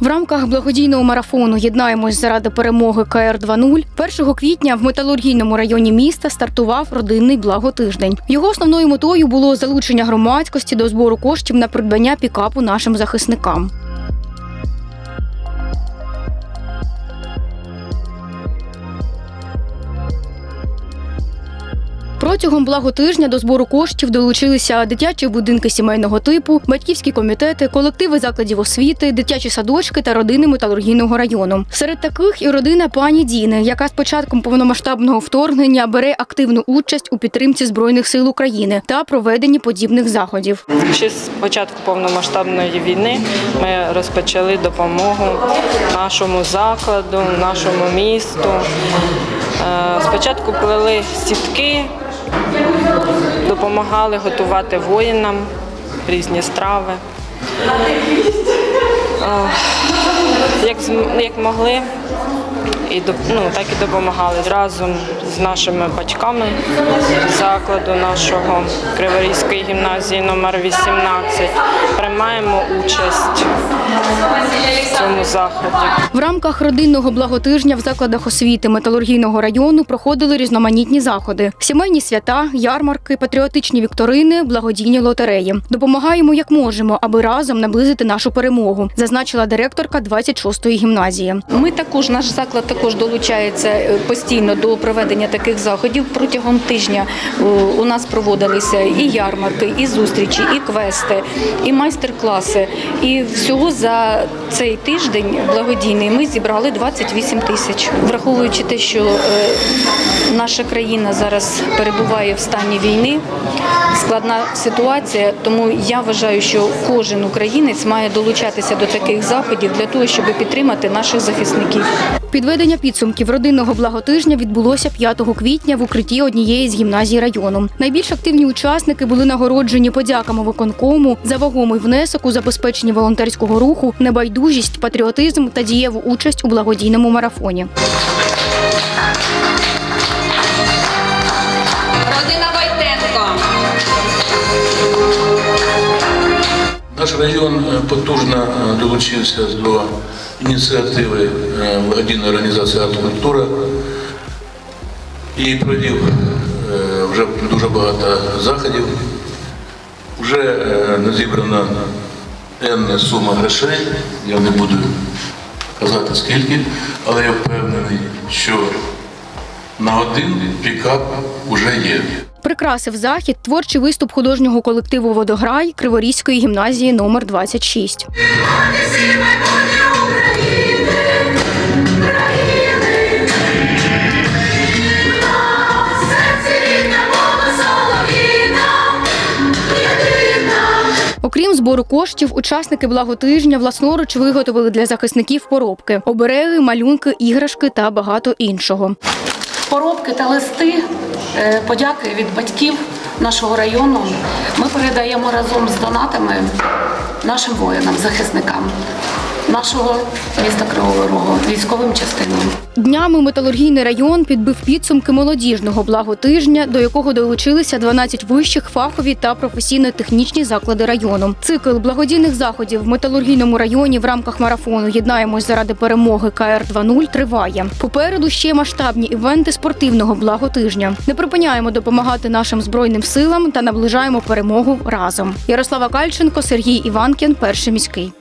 В рамках благодійного марафону Єднаємось заради перемоги КР 2.0 1 квітня в металургійному районі міста стартував родинний благотиждень. Його основною метою було залучення громадськості до збору коштів на придбання пікапу нашим захисникам. Протягом благотижня до збору коштів долучилися дитячі будинки сімейного типу, батьківські комітети, колективи закладів освіти, дитячі садочки та родини металургійного району. Серед таких і родина пані Діни, яка з початком повномасштабного вторгнення бере активну участь у підтримці збройних сил України та проведенні подібних заходів. Ще з початку повномасштабної війни ми розпочали допомогу нашому закладу, нашому місту. Е, Спочатку плели сітки, допомагали готувати воїнам різні страви. Як, як могли, і ну, так і допомагали разом з нашими батьками закладу нашого Криворізької гімназії номер 18 приймаємо участь цьому заході. В рамках родинного благотижня в закладах освіти металургійного району проходили різноманітні заходи: сімейні свята, ярмарки, патріотичні вікторини, благодійні лотереї. Допомагаємо як можемо, аби разом наблизити нашу перемогу, зазначила директорка 26-ї гімназії. Ми також, наш заклад також долучається е, постійно до проведення таких заходів. Протягом тижня е, у нас проводилися і ярмарки, і зустрічі, і квести, і майстер-класи. І всього за цей тиждень благодійний ми зібрали 28 тисяч. Враховуючи те, що е, наша країна зараз перебуває в стані війни, складна ситуація. Тому я вважаю, що кожен українець має долучатися до таких заходів для того, щоб підтримати наших захисників. Підведення підсумків родинного благотижня відбулося 5 квітня в укритті однієї з гімназій району. Найбільш активні учасники були нагороджені подяками виконкому за вагомий внесок у забезпеченні волонтерського руху, небайдужість, патріотизм та дієву участь у благодійному марафоні. Район е, потужно е, долучився до ініціативи е, благодійної організації «Арткультура» і провів е, вже дуже багато заходів. Вже е, назібрана енна сума грошей, я не буду казати скільки, але я впевнений, що на один пікап вже є. Прикрасив захід творчий виступ художнього колективу Водограй Криворізької гімназії номер 26. Окрім збору коштів, учасники благотижня власноруч виготовили для захисників поробки, обереги, малюнки, іграшки та багато іншого. Поробки та листи. Е, подяки від батьків нашого району. Ми передаємо разом з донатами нашим воїнам, захисникам нашого міста Кривого Рогу, військовим частинам. Днями металургійний район підбив підсумки молодіжного благотижня, до якого долучилися 12 вищих фахові та професійно-технічні заклади району. Цикл благодійних заходів в металургійному районі в рамках марафону Єднаємось заради перемоги КР 2.0 триває. Попереду ще масштабні івенти спортивного благотижня. Не припиняємо допомагати нашим збройним силам та наближаємо перемогу разом. Ярослава Кальченко, Сергій Іванкін, перший міський.